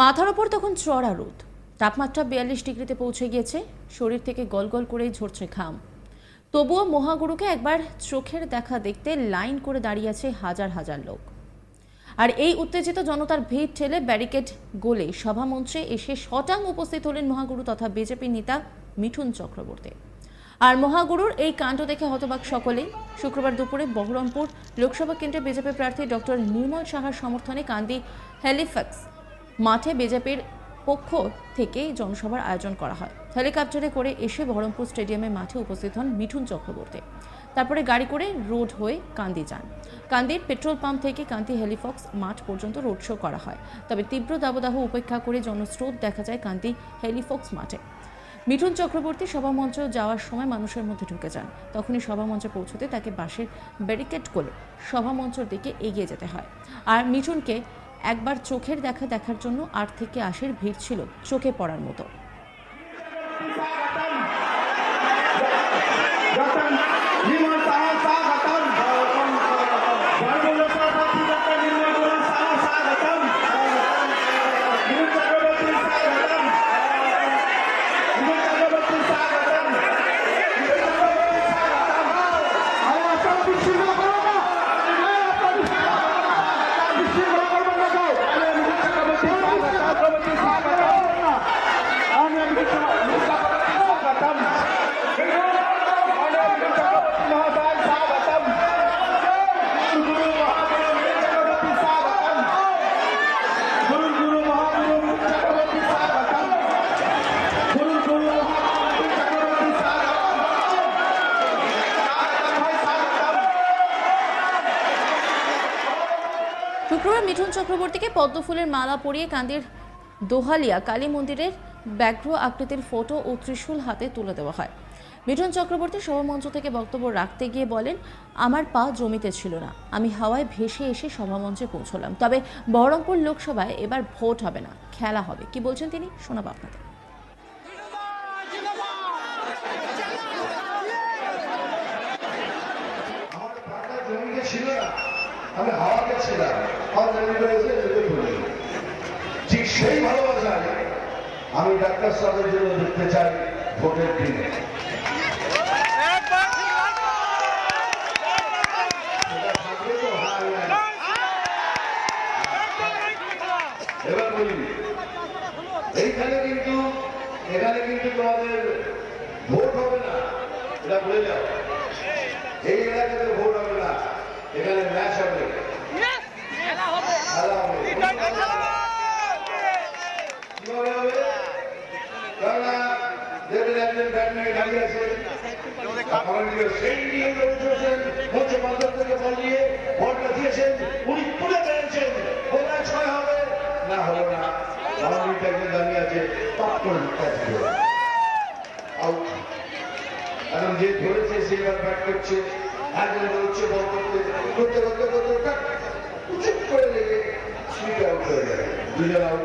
মাথার ওপর তখন চড়া রোদ। তাপমাত্রা বিয়াল্লিশ ডিগ্রিতে পৌঁছে গিয়েছে। শরীর থেকে গলগল করেই ঝরছে ঘাম। তবুও মহাগুরুকে একবার চোখের দেখা দেখতে লাইন করে দাঁড়িয়ে আছে হাজার হাজার লোক। আর এই উত্তেজিত জনতার ভিড় ঠেলে ব্যারিকেড গোলে সভামঞ্চে এসে শটাং উপস্থিত হলেন মহাগুরু তথা বিজেপি নেতা মিঠুন চক্রবর্তী। আর মহাগুরুর এই কাণ্ড দেখে হতবাক সকলেই। শুক্রবার দুপুরে বহরমপুর লোকসভা কেন্দ্রে বিজেপি প্রার্থী ডক্টর নির্মল সাহার সমর্থনে কান্দি হ্যালিফ্যাক্স মাঠে বিজেপির পক্ষ থেকে জনসভার আয়োজন করা হয়। হেলিকপ্টারে করে এসে বহরমপুর স্টেডিয়ামে মাঠে উপস্থিত হন মিঠুন চক্রবর্তী। তারপরে গাড়ি করে রোড হয়ে কান্দি যান। কান্দির পেট্রোল পাম্প থেকে কান্দি হেলিফক্স মাঠ পর্যন্ত রোড শো করা হয়। তবে তীব্র দাবদাহ উপেক্ষা করে জনস্রোত দেখা যায় কান্দি হেলিফক্স মাঠে। মিঠুন চক্রবর্তী সভামঞ্চ যাওয়ার সময় মানুষের মধ্যে ঢুকে যান। তখনই সভামঞ্চে পৌঁছতে তাকে বাসের ব্যারিকেড করে সভামঞ্চের দিকে এগিয়ে যেতে হয়। আর মিঠুনকে একবার চোখের দেখা দেখার জন্য আট থেকে আশির ভিড় ছিল চোখে পড়ার মতো। শুক্রবার মিঠুন চক্রবর্তীকে পদ্মফুলের মালা পরিয়ে কান্দির দোহালিয়া কালী মন্দিরের ব্যাঘ্র আকৃতির ফটো ও ত্রিশূল হাতে তুলে দেওয়া হয়। মিঠুন চক্রবর্তী সভামঞ্চ থেকে বক্তব্য রাখতে গিয়ে বলেন, আমার পা জমিতে ছিল না। আমি হাওয়ায় ভেসে এসে সভামঞ্চে পৌঁছলাম। তবে বহরমপুর লোকসভায় এবার ভোট হবে না। খেলা হবে। কি বলছেন তিনি? শোনাব আপনাদের। ছিল না। আমি সেই ভালোবাসায় আমি ডাক্তার সাহেবের জন্য দেখতে চাই ভোটের দিনে। এবার বলি এইখানে কিন্তু এখানে কিন্তু তোমাদের ভোট হবে না। এটা বলে যাও এই এলাকাতে ভোট হবে না। এখানে ম্যাচ হবে। খেলা হবে। এখন যে একজন করে লেগে দুজন আউট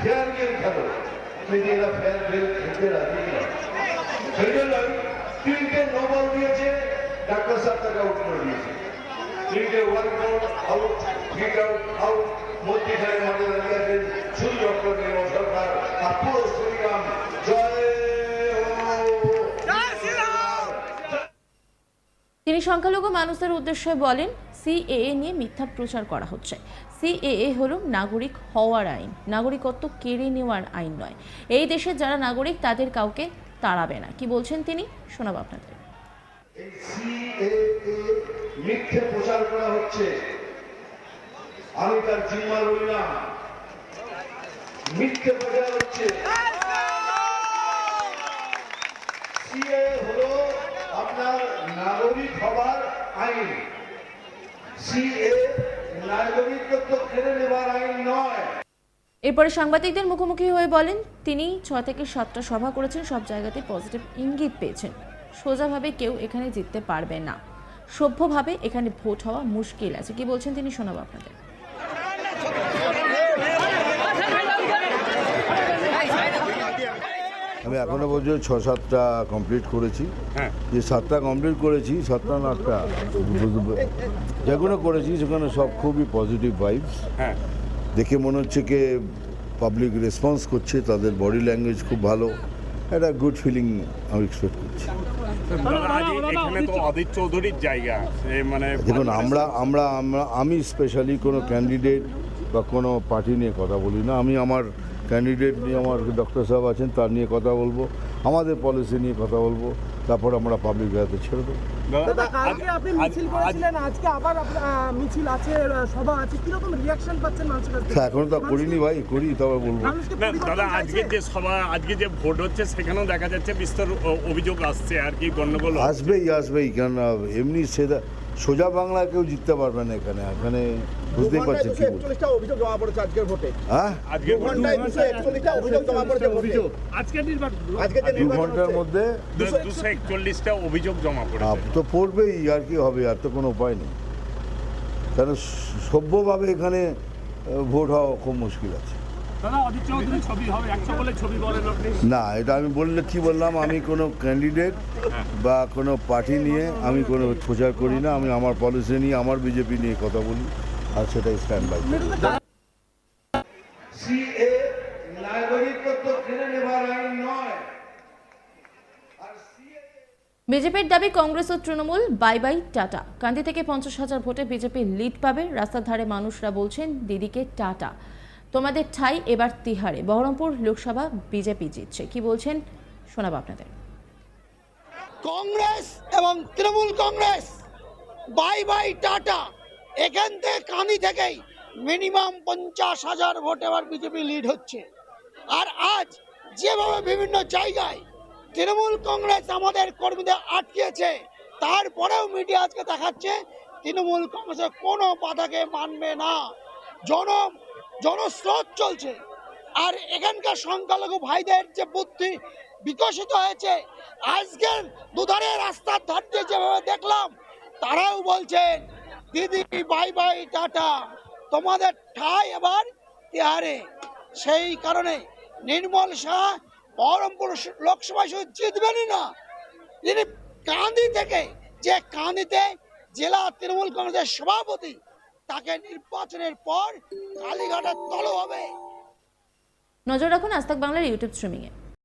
ফেয়ার গেম খেলো কিন্তু এরা ফেয়ার গেম খেলতে রাজি না সেই জন্যই তিনটে দিয়েছে। ডাক্তার সাহেব তাকে আউট করে দিয়েছে তিনটে one out out three out out মধ্যখানে মাঠে দাঁড়িয়ে আছেন শুধু ডক্টর নির্মল সরকার আর পুরো শ্রীরাম জয় তিনি সংখ্যালঘু মানুষদের উদ্দেশ্যে বলেন সিএএ নিয়ে মিথ্যা প্রচার করা হচ্ছে। সিএএ হলো নাগরিক হওয়ার আইন, নাগরিকত্ব কেড়ে নেওয়ার আইন নয়। এই দেশের যারা নাগরিক, তাদের কাউকে তাড়াবে না। কি বলছেন তিনি? শোনাব আপনাদের। মিথ্যে প্রচার করা হচ্ছে। আমি তার জিম্মা রইলাম মিথ্যে প্রচার হচ্ছে সিএ হলো আপনার নাগরিক হবার আইন এরপরে সাংবাদিকদের মুখোমুখি হয়ে বলেন, তিনি ছয় থেকে সাতটা সভা করেছেন, সব জায়গাতে পজিটিভ ইঙ্গিত পেয়েছেন। সোজাভাবে কেউ এখানে জিততে পারবে না। সভ্যভাবে এখানে ভোট হওয়া মুশকিল আছে। কি বলছেন তিনি শোনাবো আপনাদের। আমি এখনও পর্যন্ত ছ সাতটা কমপ্লিট করেছি। হ্যাঁ। যে সাতটা কমপ্লিট করেছি সাতটা না আটটা যেগুলো করেছি সেখানে সব খুবই পজিটিভ ভাইবস হ্যাঁ। দেখে মনে হচ্ছে কে পাবলিক রেসপন্স করছে তাদের বডি ল্যাঙ্গুয়েজ খুব ভালো। একটা গুড ফিলিং আমি এক্সপেক্ট করছি। সে মানে দেখুন আমরা আমরা আমরা আমি স্পেশালি কোনো ক্যান্ডিডেট বা কোনো পার্টি নিয়ে কথা বলি না আমি আমার ক্যান্ডিডেট নিয়ে আমার ডক্টর সাহেব আছেন তার নিয়ে কথা বলব আমাদের পলিসি নিয়ে কথা বলব তারপর আমরা পাবলিক হাতে ছেড়ে দেবো। দাদা, দাদা আজ- কালকে আপনি আজ- মিছিল আজ- করেছিলেন আজকে আবার মিছিল আছে সভা আছে কীরকম রিয়াকশন পাচ্ছেন মানুষের কাছ তা থেকে এখনও তো করিনি ভাই করি তবে বলব। দাদা আজকে যে সভা আজকে যে ভোট হচ্ছে সেখানেও দেখা যাচ্ছে বিস্তর অভিযোগ আসছে আর কি গন্ডগোল আসবেই আসবেই কেন এমনি সেদা সোজা বাংলা কেউ জিততে পারবে না এখানে এখানে বুঝতেই পারছেন কি অভিযোগ জমা পড়েছে আজকের ভোটে। হ্যাঁ? আজকে দু ঘন্টায় দুশো অভিযোগ জমা পড়েছে ভোটে। আজকের নির্বাচন আজকে যে ঘণ্টার মধ্যে? অভিযোগ জমা পড়েছে। তো পড়বেই আর কি হবে আর তো কোনো উপায় নেই। কারণ সভ্যভাবে এখানে ভোট হওয়া খুব মুশকিল আছে। না এটা আমি বললে কি বললাম আমি কোনো ক্যান্ডিডেট বা কোনো পার্টি নিয়ে আমি কোনো প্রচার করি না আমি আমার পলিসি নিয়ে আমার বিজেপি নিয়ে কথা বলি আর সেটাই স্ট্যান্ড বাই সিএ নাগরিকত্ব কেড়ে নেবার আইন নয়। আর সিএ বিজেপির দাবি কংগ্রেস ও Trinamool bye bye tata. Kandi থেকে পঞ্চাশ হাজার ভোটে বিজেপি লিড পাবে রাস্তার ধারে মানুষরা বলছেন দিদিকে টাটা। তোমাদের ঠাই এবার তিহারে। বহরমপুর লোকসভা বিজেপি জিতছে। কি বলছেন? শোনাবো আপনাদের। কংগ্রেস এবং Trinamool Congress, bye bye tata. এখান থেকে কানি থেকেই মিনিমাম পঞ্চাশ হাজার ভোট এবার বিজেপি লিড হচ্ছে। আর আজ যেভাবে বিভিন্ন জায়গায় তৃণমূল কংগ্রেস আমাদের কর্মীদের আটকেছে, তারপরেও মিডিয়া আজকে দেখাচ্ছে তৃণমূল কংগ্রেসের কোনো বাধাকে মানবে না। জন জনস্রোত চলছে। আর এখানকার সংখ্যালঘু ভাইদের যে বুদ্ধি বিকশিত হয়েছে আজকের দুধারে রাস্তার ধার দিয়ে যেভাবে দেখলাম, তারাও বলছেন, দিদি বাই বাই টাটা। তোমাদের ঠাই এবার তিহারে। সেই কারণে নির্মল শাহ বহরমপুর লোকসভায় শুধু জিতবেনই না, তিনি কান্দি থেকে, যে কান্দিতে জেলা তৃণমূল কংগ্রেসের সভাপতি তাকে নির্বাচনের পর কালীঘাটের তল হবে। নজর রাখুন আস্তাক বাংলার ইউটিউব স্ট্রিমিংয়ে।